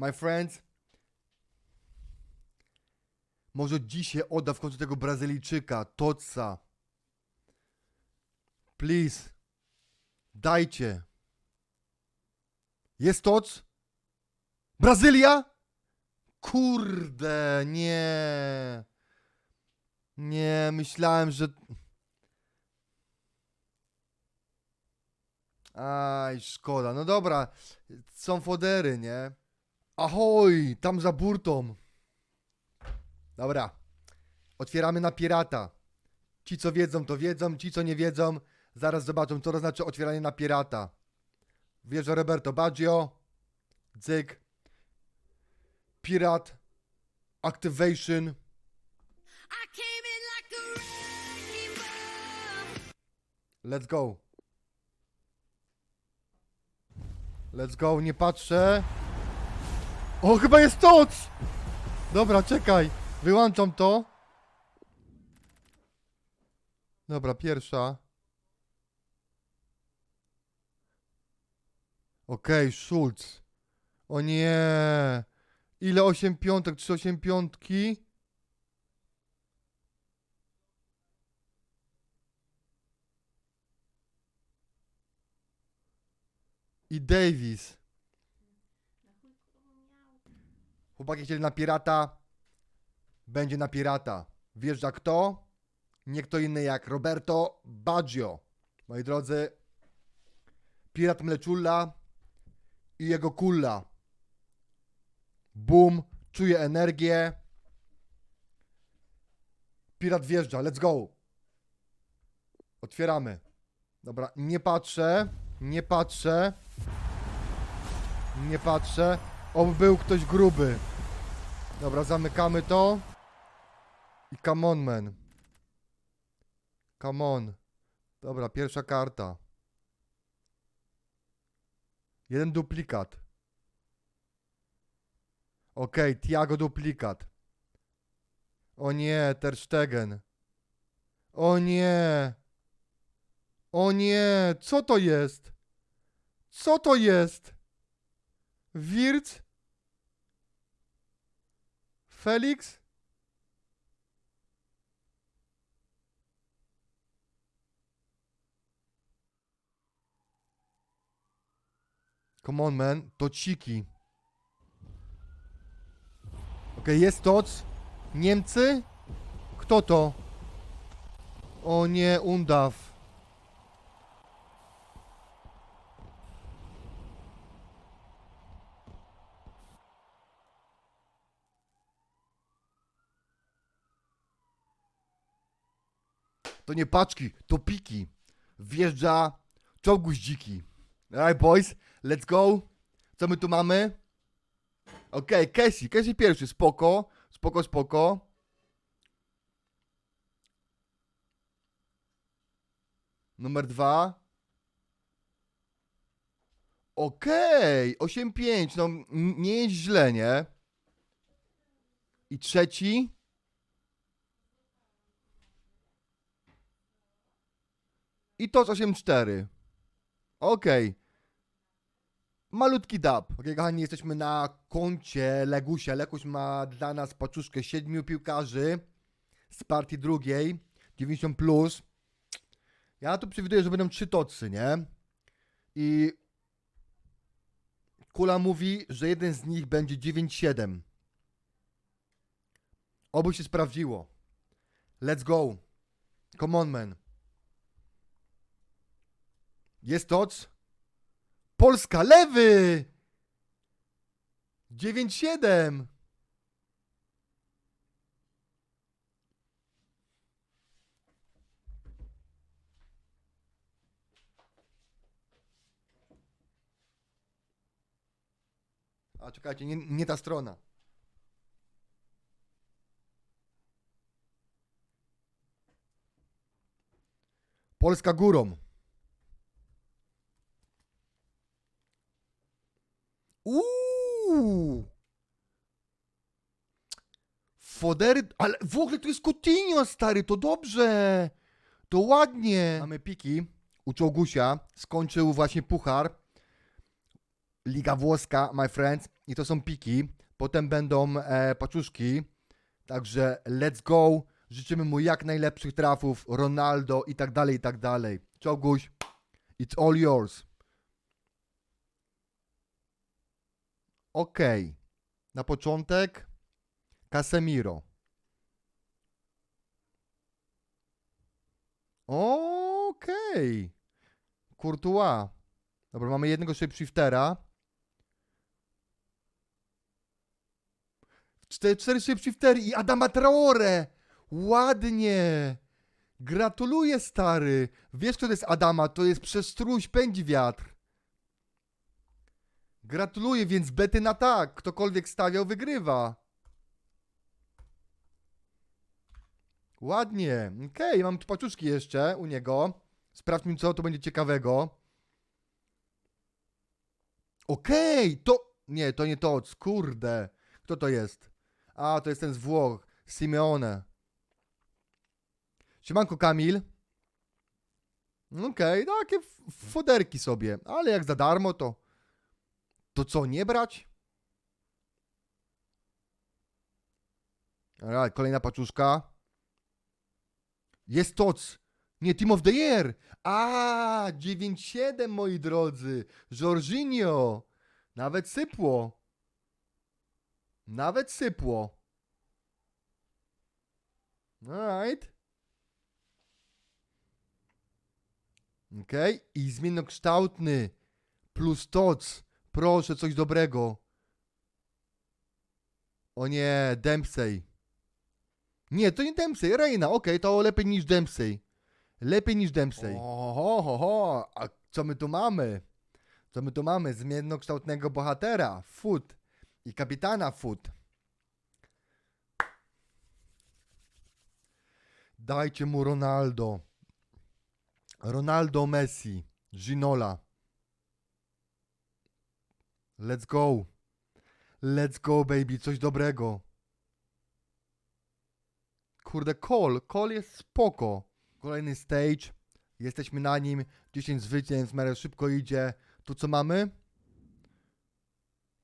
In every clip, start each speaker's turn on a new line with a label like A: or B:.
A: My friends, może dzisiaj odda w końcu tego Brazylijczyka, Totsa. Please. Dajcie. Jest Tots? Brazylia? Kurde, nie. Nie, myślałem, że... Aj, szkoda. No dobra, są fodery, nie? Ahoj, tam za burtą. Dobra, otwieramy na pirata. Ci, co wiedzą, to wiedzą, ci, co nie wiedzą, zaraz zobaczą, co to znaczy otwieranie na pirata. Wierzę Roberto Baggio, dzyk, pirat, activation, let's go. Let's go, nie patrzę. O, chyba jest toc! Dobra, czekaj, wyłączam to. Dobra, pierwsza. Okej, Schulz. O nie. Ile 8 piątek? Czy 8 piątki? I Davis. Chłopaki chcieli na pirata. Będzie na pirata. Wjeżdża kto? Nie kto inny jak Roberto Baggio. Moi drodzy, pirat Mleczulla i jego kulla. Boom, czuję energię. Pirat wjeżdża, let's go. Otwieramy. Dobra, nie patrzę, nie patrzę. Nie patrzę. Oby był ktoś gruby. Dobra, zamykamy to. I come on, man. Come on. Dobra, pierwsza karta. Jeden duplikat. Okej, Tiago duplikat. O nie, Ter Stegen. O nie. O nie, co to jest? Co to jest? Wirc? Felix? Come on, man. To ciki. Okej, jest toc. Niemcy? Kto to? O nie, Undaw. To nie paczki, to piki. Wjeżdża czołgu z dziki. Alright, boys, let's go. Co my tu mamy? Okej, Casey, Casey pierwszy, spoko, spoko, spoko. Numer dwa. Okej, 8-5, no nie jest źle, nie? I trzeci. I to z 8-4. Okej. Malutki dab. Okej, kochani, jesteśmy na koncie Legusia. Leguś ma dla nas paczuszkę siedmiu piłkarzy z partii drugiej. 90+. Plus. Ja tu przewiduję, że będą trzy tocy, nie? I Kula mówi, że jeden z nich będzie 9-7. Oby się sprawdziło. Let's go. Come on, man. Jest toc? Polska, lewy! 9-7. A czekajcie, nie, nie ta strona. Polska górą. Uuu! Fodery, ale w ogóle tu jest Coutinho, stary, to dobrze. To ładnie. Mamy piki u Czołgusia, skończył właśnie puchar. Liga Włoska, my friends. I to są piki. Potem będą e, paczuszki. Także let's go. Życzymy mu jak najlepszych trafów. Ronaldo i tak dalej, i tak dalej. Czoguś. It's all yours. Okej. Na początek Casemiro. Okej. Courtois. Dobra, mamy jednego shapeshiftera. Cztery, cztery shapeshiftery i Adama Traore. Ładnie. Gratuluję, stary. Wiesz, kto to jest Adama? To jest przez struś pędzi wiatr. Gratuluję, więc bety na tak. Ktokolwiek stawiał, wygrywa. Ładnie. Okej, mam tu paczuszki jeszcze u niego. Sprawdźmy, co to będzie ciekawego. Okej, to... Nie, to nie to, kurde. Kto to jest? A, to jest ten z Włoch. Simeone. Siemanko, Kamil. Okej, takie f- foderki sobie. Ale jak za darmo, to... To co, nie brać? Alright, kolejna paczuszka. Jest toc. Nie, Team of the Year. A, 9-7, moi drodzy. Jorginho. Nawet sypło. Nawet sypło. Alright. Okej. I zmiennokształtny. Plus toc. Proszę, coś dobrego. O nie, Dempsey. Nie, to nie Dempsey, Reina. Okej, to lepiej niż Dempsey. Lepiej niż Dempsey. Oho, ho, ho. A co my tu mamy? Co my tu mamy? Zmiennokształtnego bohatera. Foot. I kapitana Foot. Dajcie mu Ronaldo. Ronaldo Messi. Ginola. Let's go. Let's go, baby. Coś dobrego. Kurde, call. Call jest spoko. Kolejny stage. Jesteśmy na nim. 10 zwycięstw. Miarę szybko idzie. Tu co mamy?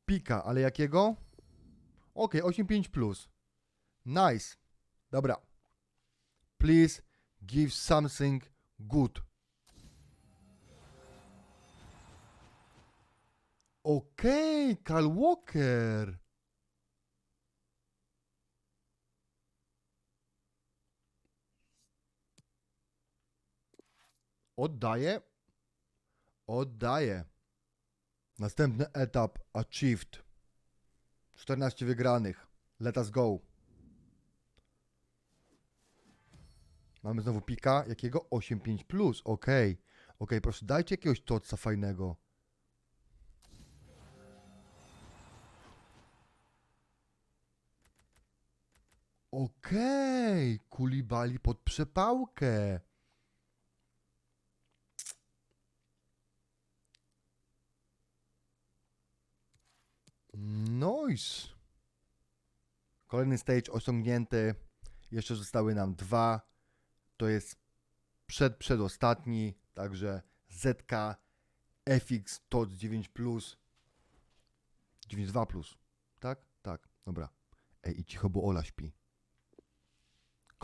A: Pika, ale jakiego? Okej, 8.5 plus. Nice. Dobra. Please give something good. Okej, Kyle Walker. Oddaję. Oddaję. Następny etap achieved. 14 wygranych. Let us go. Mamy znowu pika. Jakiego? 8.5 plus. Okej. Okej, proszę dajcie jakiegoś totsa fajnego. Okej. Kulibali pod przepałkę. Nice. Kolejny stage osiągnięty. Jeszcze zostały nam dwa. To jest przed, przedostatni. Także ZK FX TOC 9 Plus. 9.2 Plus. Tak? Tak. Dobra. Ej, i cicho, bo Ola śpi.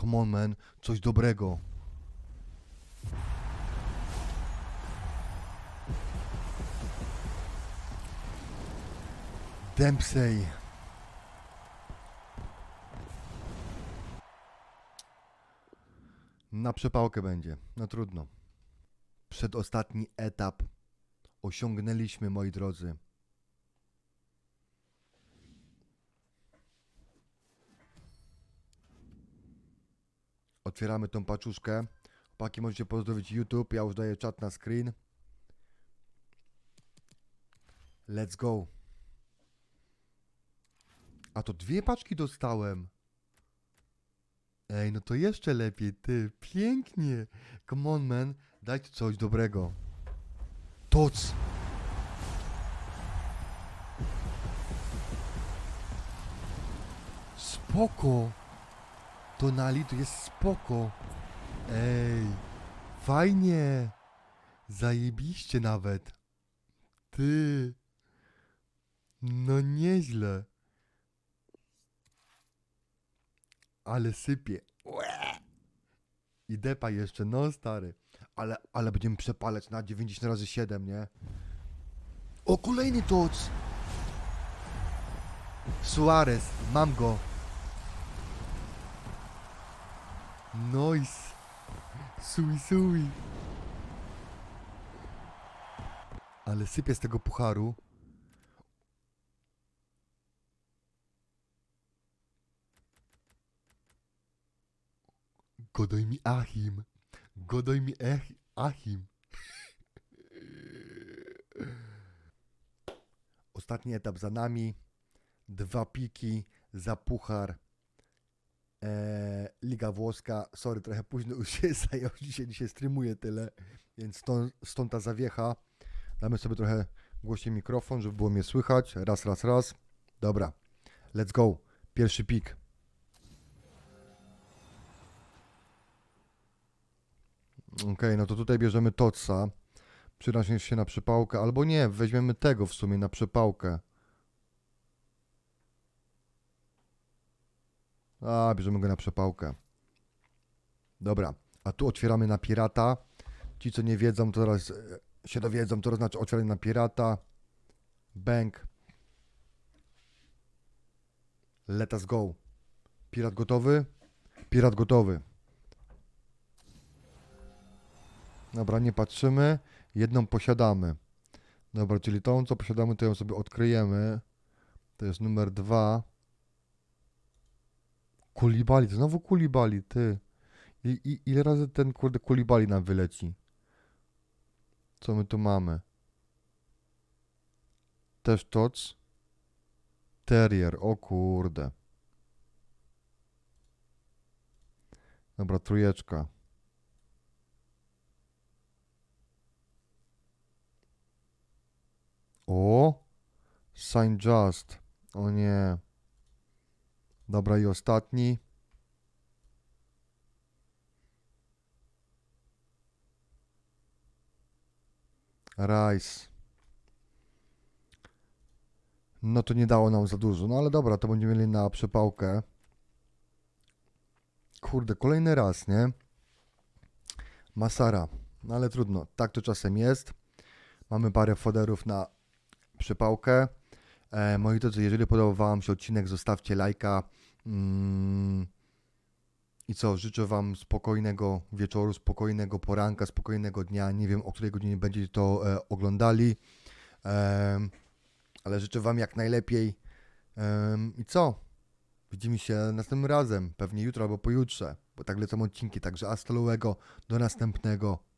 A: Come on, man. Coś dobrego. Dempsey. Na przepałkę będzie. No trudno. Przedostatni etap osiągnęliśmy, moi drodzy. Otwieramy tą paczuszkę. Chłopaki, możecie pozdrowić YouTube. Ja już daję czat na screen. Let's go. A to dwie paczki dostałem. Ej, no to jeszcze lepiej, ty. Pięknie. Come on, man. Dajcie coś dobrego. Toc. Spoko. Tonali to jest spoko. Ej. Fajnie. Zajebiście nawet. Ty. No nieźle. Ale sypie. I depa jeszcze, no stary. Ale, ale będziemy przepalać na 90 razy 7, nie? O, kolejny toc! Suarez, mam go. Nice. Sui, sui. Ale sypie z tego pucharu. Godoj mi Achim. Godoj mi Ech Achim. Ostatni etap za nami. Dwa piki za puchar. Eee, Liga Włoska. Sorry, trochę późno już się zajął. Dzisiaj, dzisiaj streamuję tyle, więc stąd, stąd ta zawiecha. Damy sobie trochę głośniej mikrofon, żeby było mnie słychać. Raz, raz, raz. Dobra. Let's go. Pierwszy pik. Okej, no to tutaj bierzemy Totsa. Przyraźniesz się na przypałkę, albo nie, weźmiemy tego w sumie na przypałkę. A, bierzemy go na przepałkę. Dobra, a tu otwieramy na pirata. Ci, co nie wiedzą, to teraz e, się dowiedzą, to znaczy otwieramy na pirata. Bank. Let us go. Pirat gotowy? Pirat gotowy. Dobra, nie patrzymy. Jedną posiadamy. Dobra, czyli tą, co posiadamy, to ją sobie odkryjemy. To jest numer dwa. Kulibali, znowu Kulibali, ty. I, i, ile razy ten kurde Kulibali nam wyleci? Co my tu mamy? Też toc. Terrier, o kurde. Dobra, trójeczka. O! Saint Just. O nie. Dobra, i ostatni. Rice. No to nie dało nam za dużo. No ale dobra, to będziemy mieli na przepałkę. Kurde, kolejny raz, nie? Masara. No ale trudno. Tak to czasem jest. Mamy parę foderów na przypałkę. E, moi drodzy, jeżeli podobał Wam się odcinek, zostawcie lajka. Mm, I co, życzę Wam spokojnego wieczoru, spokojnego poranka, spokojnego dnia. Nie wiem, o której godzinie będziecie to e, oglądali, ale życzę Wam jak najlepiej. I co? Widzimy się następnym razem, pewnie jutro albo pojutrze, bo tak lecą odcinki. Także hasta luego, do następnego.